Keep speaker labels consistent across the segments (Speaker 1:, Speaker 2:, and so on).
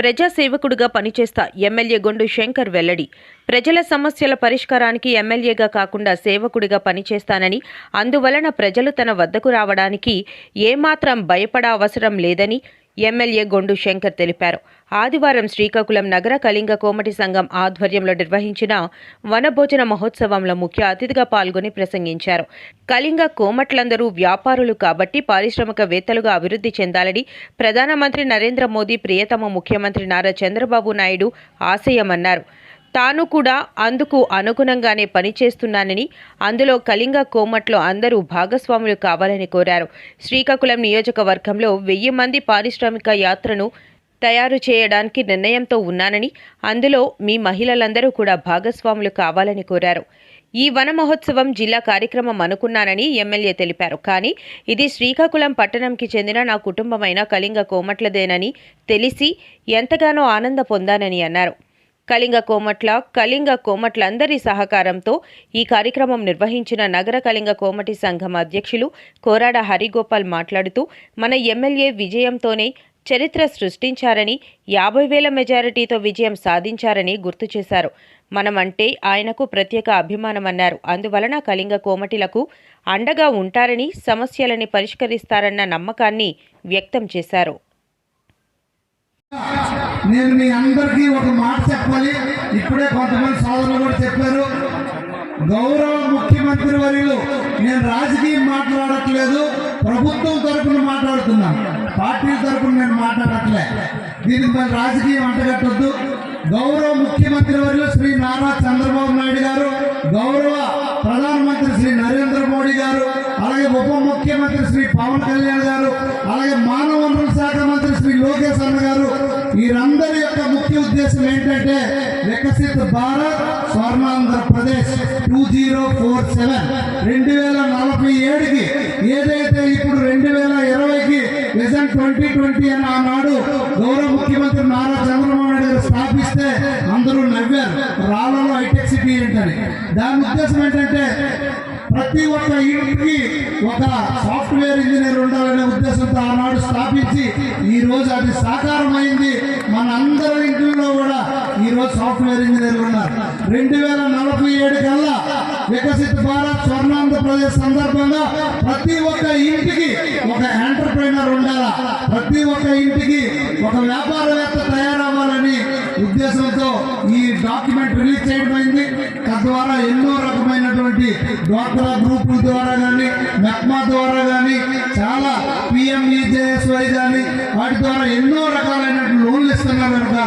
Speaker 1: ప్రజాసేవకుడిగా పనిచేస్తా ఎమ్మెల్యే గొండు శంకర్ వెల్లడి. ప్రజల సమస్యల పరిష్కారానికి ఎమ్మెల్యేగా కాకుండా సేవకుడిగా పనిచేస్తానని అందువలన ప్రజలు తన వద్దకు రావడానికి ఏమాత్రం భయపడ అవసరం లేదని ఎమ్మెల్యే గొండు శంకర్ తెలిపారు. ఆదివారం శ్రీకాకుళం నగర కళింగ కోమటి సంఘం ఆధ్వర్యంలో నిర్వహించిన వనభోజన మహోత్సవంలో ముఖ్య అతిథిగా పాల్గొని ప్రసంగించారు. కళింగ కోమట్లందరూ వ్యాపారులు కాబట్టి పారిశ్రామికవేత్తలుగా అభివృద్ధి చెందాలని ప్రధానమంత్రి నరేంద్ర మోదీ ప్రియతమ ముఖ్యమంత్రి నారా చంద్రబాబు నాయుడు ఆశయమన్నారు. తాను కూడా అందుకు అనుగుణంగానే పనిచేస్తున్నానని అందులో కళింగ కోమట్లో అందరూ భాగస్వాములు కావాలని కోరారు. శ్రీకాకుళం నియోజకవర్గంలో వెయ్యి మంది పారిశ్రామిక యాత్రను తయారు చేయడానికి నిర్ణయంతో ఉన్నానని అందులో మీ మహిళలందరూ కూడా భాగస్వాములు కావాలని కోరారు. ఈ వన మహోత్సవం జిల్లా కార్యక్రమం అనుకున్నానని ఎమ్మెల్యే తెలిపారు. కానీ ఇది శ్రీకాకుళం పట్టణంకి చెందిన నా కుటుంబమైన కళింగ కోమట్లదేనని తెలిసి ఎంతగానో ఆనంద పొందానని అన్నారు. కళింగ కోమట్ల కళింగ కోమట్లందరి సహకారంతో ఈ కార్యక్రమం నిర్వహించిన నగర కళింగ కోమటి సంఘం అధ్యక్షులు కోరాడ హరిగోపాల్ మాట్లాడుతూ మన ఎమ్మెల్యే విజయంతోనే చరిత్ర సృష్టించారని యాభై వేల మెజారిటీతో విజయం సాధించారని గుర్తు చేశారు. మనమంటే ఆయనకు ప్రత్యేక అభిమానమన్నారు. అందువలన కళింగ కోమటిలకు అండగా ఉంటారని సమస్యలని పరిష్కరిస్తారన్న నమ్మకాన్ని వ్యక్తం చేశారు.
Speaker 2: నేను మీ అందరికీ ఒక మాట చెప్పాలి. ఇప్పుడే కొంతమంది సోదరులు కూడా చెప్పారు. గౌరవ ముఖ్యమంత్రి వర్యులు నేను రాజకీయం మాట్లాడట్లేదు. ప్రభుత్వం తరపున మాట్లాడుతున్నాను పార్టీ తరపున నేను మాట్లాడట్లే. దీనికి రాజకీయం అంటగట్టద్దు. గౌరవ ముఖ్యమంత్రి వర్యులు శ్రీ నారా చంద్రబాబు నాయుడు గారు గౌరవ ప్రధానమంత్రి శ్రీ నరేంద్ర మోడీ గారు ఉప ముఖ్యమంత్రి శ్రీ పవన్ కళ్యాణ్ గారు అలాగే మానవ వనరుల శాఖ మంత్రి శ్రీ లోకేష్ అన్న గారు వీరందరి యొక్క ముఖ్య ఉద్దేశం ఏంటంటే Viksit Bharat Swarnandhrapradesh two zero four seven. రెండు వేల నలభై ఏడుకి ఏదైతే ఇప్పుడు రెండు వేల ఇరవైకి విజన్ ట్వంటీ ట్వంటీ అని ఆనాడు గౌరవ ముఖ్యమంత్రి నారా చంద్రబాబు నాయుడు గారు స్థాపిస్తే అందరూ నవ్వారు. రాళ్ళలో హైటెక్ సిటీ ఏంటని. దాని ఉద్దేశం ఏంటంటే ప్రతి ఒక్క ఇంటికి ఒక సాఫ్ట్వేర్ ఇంజనీర్ ఉండాలనే ఉద్దేశంతో ఆనాడు స్థాపించి ఈ రోజు అది సాకారమైంది. మన అందరి ఇంట్లో కూడా ఈ రోజు సాఫ్ట్వేర్ ఇంజనీర్లు ఉన్నారు. రెండు వేల నలభై ఏడు కల్లా వికసిత్ భారత్ స్వర్ణాంధ్రప్రదేశ్ సందర్భంగా ప్రతి ఒక్క ఇంటికి ఒక ఎంటర్ప్రైనర్ ఉండాలా? ప్రతి ఒక్క ఇంటికి ఒక వ్యాపారవేత్త తయారవ్వాలని ఉద్దేశంతో ఈ డాక్యుమెంట్ రిలీజ్ చేయడమైంది తద్వారా ఎన్నో డ్వాక్రా గ్రూపుల ద్వారా కానీ మెక్మా ద్వారా కానీ చాలా పిఎంఈజేఎస్వై కానీ వాటి ద్వారా ఎన్నో రకాలైన లోన్లు ఇస్తున్నారు కనుక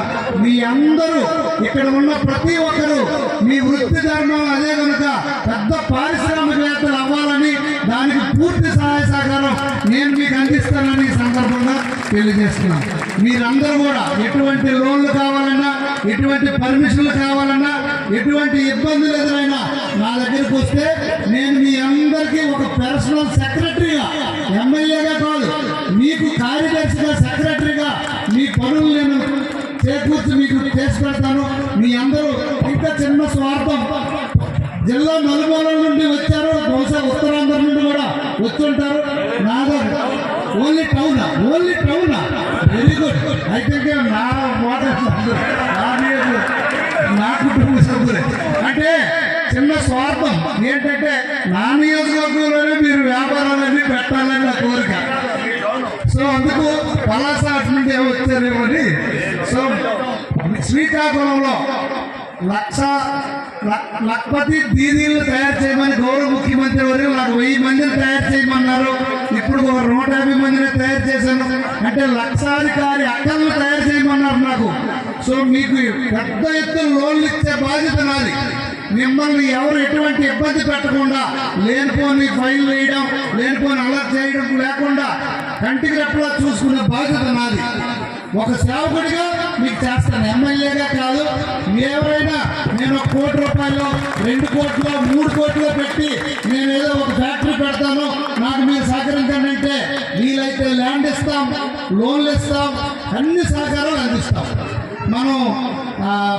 Speaker 2: మీ అందరూ ఇక్కడ ఉన్న ప్రతి ఒక్కరూ మీ వృత్తి ధర్మం అదే కనుక పెద్ద పారిశ్రామికవేత్తలు అవ్వాలని దానికి పూర్తి సహాయ సహకారం నేను మీకు అందిస్తానని సందర్భంగా తెలియజేస్తున్నాను. మీరందరూ కూడా ఎటువంటి లోన్లు కావాలన్నా ఎటువంటి పర్మిషన్లు కావాలన్నా ఎటువంటి ఇబ్బందులు ఎదురైనా నా దగ్గరికి వస్తే నేను మీ అందరికీ ఒక పర్సనల్ సెక్రటరీగా ఎమ్మెల్యేగా కాదు మీకు కార్యదర్శిగా సెక్రటరీగా మీ పనులు నేను చేకూర్చి మీకు చేసి పెడతాను. మీ అందరూ ఇంకా చిన్న స్వార్థం. జిల్లా నలుమూల నుండి వచ్చారు బహుశా ఉత్తరాంధ్ర నుండి కూడా వస్తుంటారు. నాదో ఓన్లీ టౌనా ఓన్లీ టౌనా? వెరీ గుడ్ అయితే నా మాట నా నా కుటుంబ సభ్యులే అంటే చిన్న స్వార్థం. ఏంటంటే నా నియోజకవర్గంలోనే మీరు వ్యాపారాలన్నీ పెట్టాలని నా కోరిక. సో అందుకు పలాస నుండి వచ్చారేమని? సో శ్రీకాకుళంలో లక్ష లక్- లక్పతి దీదీలు తయారు చేయమని గౌరవ ముఖ్యమంత్రి వారు నాకు వెయ్యి మందిని తయారు చేయమన్నారు. ఇప్పుడు ఒక నూట యాభై మందిని తయారు చేశాను. అంటే లక్షాధికారి అక్కలను తయారు చేయమన్నారు నాకు. సో మీకు పెద్ద ఎత్తున లోన్లు ఇచ్చే బాధ్యత నాది. మిమ్మల్ని ఎవరు ఎటువంటి ఇబ్బంది పెట్టకుండా లేనిపోని ఫైల్ వేయడం లేనిపోని అలర్ట్ చేయడం లేకుండా కంటికి రెప్పలా చూసుకునే బాధ్యత నాది. ఒక సేవకుడిగా మీకు చేస్తాను. ఎమ్మెల్యేగా కాదు ఎవరైనా నేను ఒక కోటి రూపాయలు రెండు కోట్లు మూడు కోట్లు పెట్టి నేను ఏదో ఒక ఫ్యాక్టరీ పెడతాను. నాకు మీరు సహకరించండి అంటే వీలైతే ల్యాండ్ ఇస్తాం లోన్లు ఇస్తాం అన్ని సహకారాలు అందిస్తాం. మనం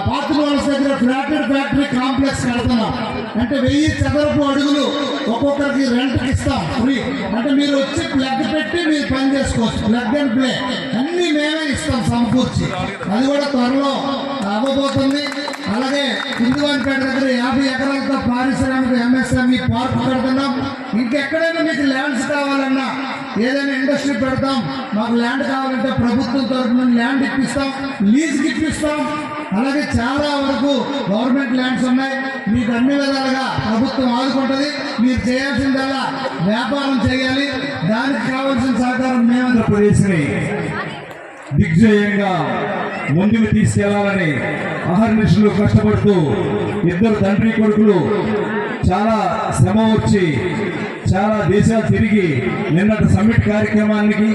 Speaker 2: పాత్ర దగ్గర ఫ్లాటెడ్ ఫ్యాక్టరీ కాంప్లెక్స్ కడుతున్నాం అంటే వెయ్యి చదరపు అడుగులు ఒక్కొక్కరికి రెంట్కి ఇస్తాం. ఫ్రీ అంటే మీరు వచ్చి ప్లగ్ పెట్టి మీరు పని చేసుకోవచ్చు. ప్లగ్ అండ్ ప్లే అన్ని మేమే ఇస్తాం సమకూర్చి. అది కూడా త్వరలో అవ్వబోతుంది అలాగే కుందువానిపేట దగ్గర యాభై ఎకరాలతో పారిశ్రామిక ఎంఎస్ఎంఈ పార్క్ కడుతున్నాం. ఇంకెక్కడైనా మీకు ల్యాండ్స్ కావాలన్నా ఏదైనా ఇండస్ట్రీ పెడతాం మాకు ల్యాండ్ కావాలంటే ప్రభుత్వం తరఫున ల్యాండ్ ఇప్పిస్తాం లీజ్కి ఇప్పిస్తాం. అలాగే చాలా వరకు గవర్నమెంట్ ల్యాండ్స్ ఉన్నాయి. మీకు అన్ని విధాలుగా ప్రభుత్వం ఆదుకుంటుంది. మీరు చేయాల్సిందల్లా వ్యాపారం చేయాలి. దానికి కావాల్సిన సహకారం మేము
Speaker 3: ఆంధ్రప్రదేశ్ని దిగ్జయంగా ముందుకు తీసుకెళ్ళాలని అహర్నిషులు కష్టపడుతూ ఇద్దరు తండ్రి కొడుకులు చాలా శ్రమ వచ్చి చాలా దేశాలు తిరిగి నిన్నటి సమ్మిట్ కార్యక్రమానికి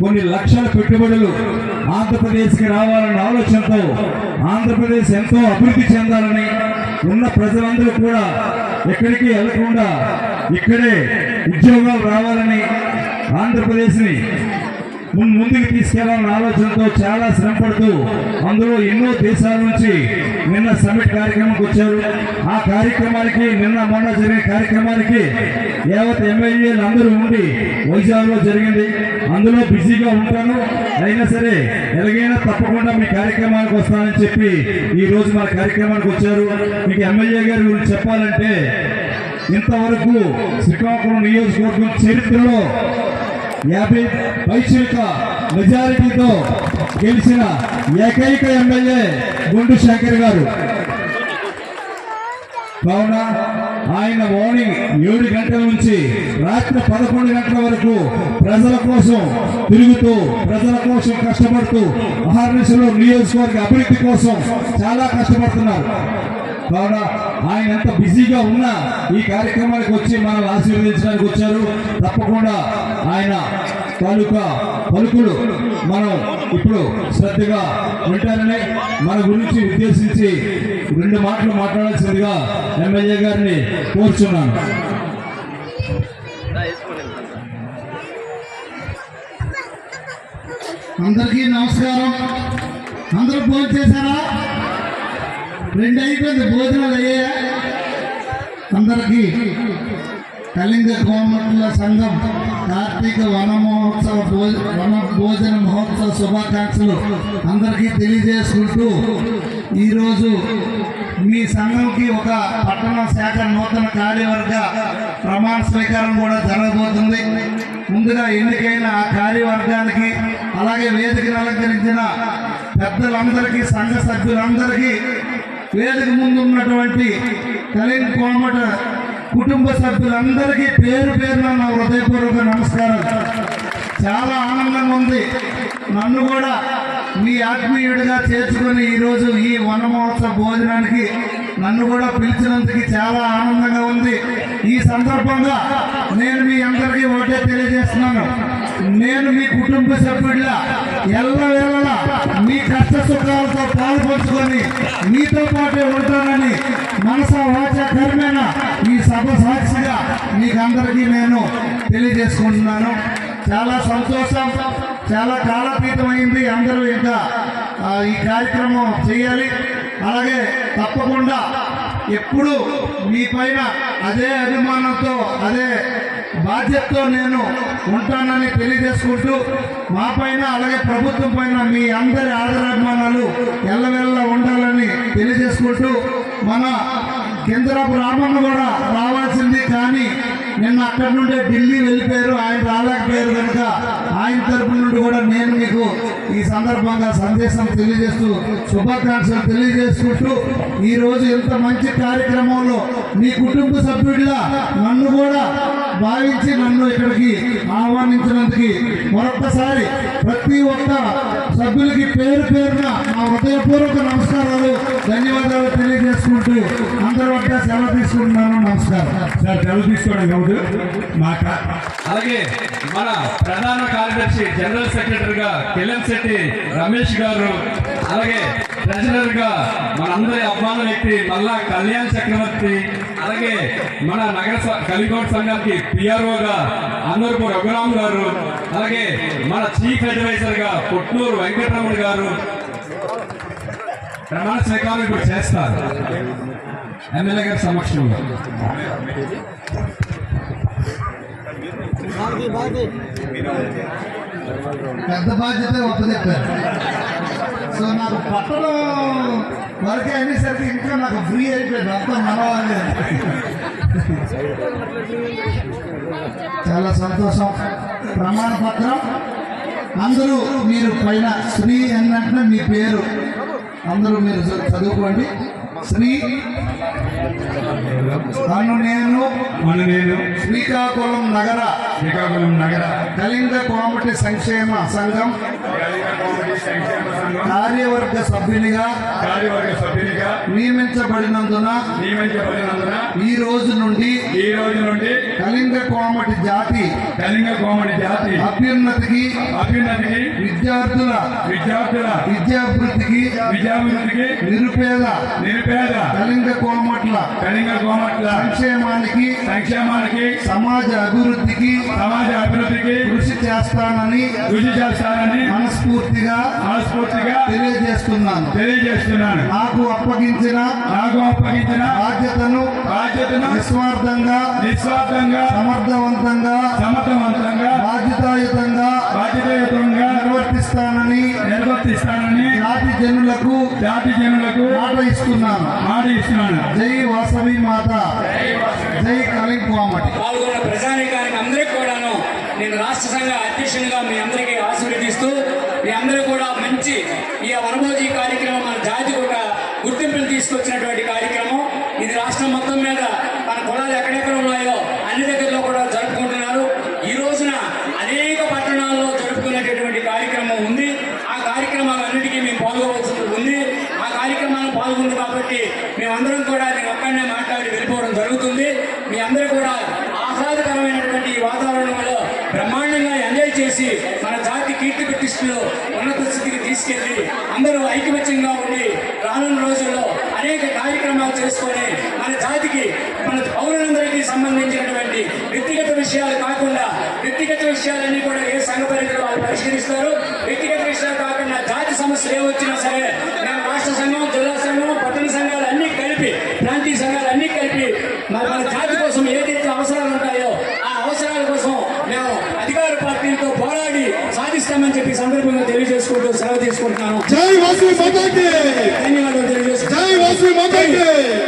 Speaker 3: కొన్ని లక్షల పెట్టుబడులు ఆంధ్రప్రదేశ్కి రావాలన్న ఆలోచనతో ఆంధ్రప్రదేశ్ ఎంతో అభివృద్ధి చెందాలని ఉన్న ప్రజలందరూ కూడా ఎక్కడికి వెళ్ళకుండా ఇక్కడే ఉద్యోగాలు రావాలని ఆంధ్రప్రదేశ్ని ముందుకు తీసుకెళ్ళాలన్న ఆలోచనతో చాలా శ్రమ పడుతూ అందులో ఎన్నో దేశాల నుంచి నిన్న సమ్మిట్ కార్యక్రమంకి వచ్చారు. ఆ కార్యక్రమానికి నిన్న మొన్న జరిగిన కార్యక్రమానికి యావత్ ఎమ్మెల్యేలు అందరూ ఉండి వైజాగ్లో జరిగింది. అందులో బిజీగా ఉంటాను. అయినా సరే ఎలాగైనా తప్పకుండా మీ కార్యక్రమానికి వస్తానని చెప్పి ఈ రోజు మన కార్యక్రమానికి వచ్చారు. మీకు ఎమ్మెల్యే గారి గురించి చెప్పాలంటే ఇంతవరకు శ్రీకాకుళం నియోజకవర్గం చరిత్రలో యాభై పైచిక మెజారిటీతో గెలిచిన ఏకైక ఎమ్మెల్యే గుండు శంకర్ గారు. కావున ఆయన మార్నింగ్ ఏడు గంటల నుంచి రాత్రి పదకొండు గంటల వరకు ప్రజల కోసం తిరుగుతూ ప్రజల కోసం కష్టపడుతూ అహర్నిశలో నియోజకవర్గ అభివృద్ధి కోసం చాలా కష్టపడుతున్నారు. కావున ఆయన ఎంత బిజీగా ఉన్నా ఈ కార్యక్రమానికి వచ్చి మనల్ని ఆశీర్వదించడానికి వచ్చారు. తప్పకుండా ఆయన తాలూకా పలుకులు మనం ఇప్పుడు శ్రద్ధగా వింటారని మన గురించి ఉద్దేశించి రెండు మాటలు మాట్లాడాల్సిందిగా ఎమ్మెల్యే గారిని కోరుచున్నాను.
Speaker 2: అందరికీ నమస్కారం. అందరూ ఫోన్ చేశారా? రెండు అయిపోయింది భోజనాలు అయ్యాయా? అందరికీ కళింగ కోమట్ల సంఘం కార్తీక వన మహోత్సవ వన భోజన మహోత్సవ శుభాకాంక్షలు అందరికీ తెలియజేసుకుంటూ ఈరోజు మీ సంఘంకి ఒక పట్టణ శాఖ నూతన కార్యవర్గ ప్రమాణ స్వీకారం కూడా జరగబోతుంది. ముందుగా ఎన్నికైన ఆ కార్యవర్గానికి అలాగే వేదికను అలంకరించిన పెద్దలందరికీ సంఘ సభ్యులందరికీ వేదిక ముందు ఉన్నటువంటి కలింగ్ కోమట కుటుంబ సభ్యులందరికీ పేరు పేరున నా హృదయపూర్వక నమస్కారం. చాలా ఆనందంగా ఉంది. నన్ను కూడా మీ ఆత్మీయుడిగా చేర్చుకొని ఈరోజు ఈ వనమహోత్సవ భోజనానికి నన్ను కూడా పిలిచినందుకు చాలా ఆనందంగా ఉంది. ఈ సందర్భంగా నేను మీ అందరికీ ఒకటే తెలియజేస్తున్నాను. నేను మీ కుటుంబ సభ్యుడిగా ఎల్లవేళలా మీ కష్ట సుఖాలతో పాల్పంచుకొని మీతో పాటే ఉంటానని మనస వాచ కర్మేన ఈ సభ సాక్షిగా మీకందరికీ నేను తెలియజేసుకుంటున్నాను. చాలా సంతోషం చాలా కాలతీతమైంది అందరూ ఇంకా ఈ కార్యక్రమం చేయాలి. అలాగే తప్పకుండా ఎప్పుడు మీ పైన అదే అభిమానంతో అదే బాధ్యతతో నేను ఉంటానని తెలియజేసుకుంటూ మా పైన అలాగే ప్రభుత్వం పైన మీ అందరి ఆదరాభిమానాలు ఎల్లవెల్ల ఉండాలని తెలియజేసుకుంటూ మన కేంద్రపు రామన్న కూడా రావాల్సింది. కానీ నిన్న అక్కడి నుండే ఢిల్లీ వెళ్ళిపోయారు. ఆయన రాలేకపోయారు కనుక ఆయన తరపు నుండి కూడా నేను మీకు ఈ సందర్భంగా సందేశం తెలియజేస్తూ శుభాకాంక్షలు తెలియజేసుకుంటూ ఈరోజు ఇంత మంచి కార్యక్రమంలో మీ కుటుంబ సభ్యుడిగా నన్ను కూడా భావించి నన్ను ఇక్కడికి ఆహ్వానించినందుకు మరొకసారి ప్రతి ఒక్క సభ్యులకి పేరు పేరున నా హృదయపూర్వక నమస్కారాలు ధన్యవాదాలు తెలియజేసుకుంటూ అందరి వద్ద సెలవు తీసుకుంటున్నాను. నమస్కారం.
Speaker 3: సార్ సెలవు తీసుకోవడం కాదు మాట. అలాగే మన ప్రధాన కార్యదర్శి జనరల్ సెక్రటరీగా కిరణ్ శెట్టి రమేష్ గారు అలాగే ట్రెజరర్గా మనందరి అభిమాన వ్యక్తి మళ్ళా కళ్యాణ్ చక్రవర్తి అలాగే మన నగర స- కలిగోడ్ సంఘానికి పిఆర్ఓ గా అందరూ రఘురామ్ గారు అలాగే మన చీఫ్ అడ్వైజర్గా పొట్నూరు వెంకటరమణ గారు ప్రమాణ స్వీకారం ఇప్పుడు చేస్తారు. ఎమ్మెల్యే గారి సమక్షంలో.
Speaker 2: పెద్ద బాధ్యత ఒప్పచెప్పారు. సో నాకు పట్టణం వరకే అనేసరికి ఇంకా నాకు ఫ్రీ అయిపోయింది. అంతా మనవాళ్ళే. చాలా సంతోషం. ప్రమాణ పత్రం. అందరూ మీరు పైన శ్రీ అన్నట్టు మీ పేరు. అందరూ మీరు చదువుకోండి. శ్రీ తను నేను
Speaker 3: మన నేను
Speaker 2: శ్రీకాకుళం నగర.
Speaker 3: శ్రీకాకుళం నగర.
Speaker 2: కళింగ కోమటి సంక్షేమ సంఘం. కార్యవర్గ సభ్యునిగా
Speaker 3: కార్యవర్గ సభ్యునిగా
Speaker 2: నియమించబడినందున
Speaker 3: నియమించబడినందున
Speaker 2: ఈ రోజు నుండి
Speaker 3: ఈ రోజు నుండి
Speaker 2: కళింగ కోమటి జాతి
Speaker 3: కళింగ కోమడి జాతి
Speaker 2: అభ్యున్నతికి
Speaker 3: అభ్యున్నతికి
Speaker 2: విద్యార్థుల
Speaker 3: విద్యార్థుల
Speaker 2: విద్యాభివృద్ధికి
Speaker 3: విద్యాభివృద్ధికి
Speaker 2: నిరుపేద
Speaker 3: నిరుపేద
Speaker 2: కళింగ కోమట్ల
Speaker 3: కళింగ కోమట్ల
Speaker 2: సంక్షేమానికి
Speaker 3: సంక్షేమానికి
Speaker 2: సమాజ అభివృద్ధికి
Speaker 3: సమాజ అభివృద్ధికి
Speaker 2: కృషి చేస్తానని
Speaker 3: కృషి చేస్తానని
Speaker 2: మనస్ఫూర్తిగా
Speaker 3: మనస్ఫూర్తిగా
Speaker 2: తెలియజేస్తున్నాను.
Speaker 3: తెలియజేస్తున్నాను.
Speaker 2: నాకు అప్పగించిన
Speaker 3: నాకు అప్పగించిన
Speaker 2: బాధ్యతను
Speaker 3: బాధ్యతను
Speaker 2: నిస్వార్థంగా
Speaker 3: నిస్వార్థంగా
Speaker 2: సమర్థవంతంగా
Speaker 3: సమర్థవంతంగా
Speaker 2: బాధ్యతాయుతంగా
Speaker 3: బాధ్యతాయుతంగా
Speaker 2: నిర్వర్తిస్తానని
Speaker 3: నిర్వర్తిస్తానని
Speaker 2: జాతి జనులకు
Speaker 3: జాతి జనులకు
Speaker 2: మాట ఇస్తున్నాను.
Speaker 3: మాట ఇస్తున్నాను.
Speaker 2: జై వాసవి మాత. జై కోమటి
Speaker 4: పాల్గొన్న ప్రజానీకానికి అందరికీ కూడాను నేను రాష్ట్ర సంఘ అధ్యక్షునిగా మీ అందరికీ ఆశీర్వదిస్తూ మీ అందరూ కూడా మంచి ఈ వనభోజీ కార్యక్రమం మన జాతికి ఒక గుర్తింపును తీసుకొచ్చినటువంటి కార్యక్రమం. ఇది రాష్ట్రం మొత్తం మీద మన కులాలు ఎక్కడెక్కడ ఉన్నాయో అన్ని దగ్గరలో కూడా జరుపుకుంటున్నారు. ఈ రోజున అనేక పట్టణాల్లో జరుపుకునేటటువంటి కార్యక్రమం ఉంది. ఆ కార్యక్రమాలన్నిటికీ మేము పాల్గొవలసి ఉంది. ఆ కార్యక్రమాలు పాల్గొంది కాబట్టి మేమందరం కూడా నేను ఒక్కడనే మాట్లాడి వెళ్ళిపోవడం జరుగుతుంది. మీ అందరూ కూడా చేసి మన జాతి కీర్తి ప్రతిష్టలు ఉన్నత స్థితికి తీసుకెళ్ళి అందరూ ఐకమత్యంగా ఉండి రానున్న రోజుల్లో అనేక కార్యక్రమాలు చేసుకొని మన జాతికి మన పౌరులందరికీ సంబంధించినటువంటి వ్యక్తిగత విషయాలు కాకుండా వ్యక్తిగత విషయాలన్నీ కూడా ఏ సంఘ పరిధిలో వాళ్ళు పరిష్కరిస్తారు వ్యక్తిగత విషయాలు కాకుండా జాతి సమస్యలు ఏ వచ్చినా సరే మేము రాష్ట్ర సంఘం జిల్లా సంఘం పట్టణ సంఘాలు అన్ని కలిపి ప్రాంతీయ సంఘాలు అన్ని కలిపి మన జాతి కోసం ఏదైతే అవసరాలు ఉంటాయో ఆ అవసరాల కోసం మేము అధికార పార్టీలతో పోరాడి సాధిస్తామని చెప్పి ఈ సందర్భంగా తెలియజేసుకుంటూ సెలవు తీసుకుంటున్నాను
Speaker 5: జై వాసు మాతాకి
Speaker 4: ధన్యవాదాలు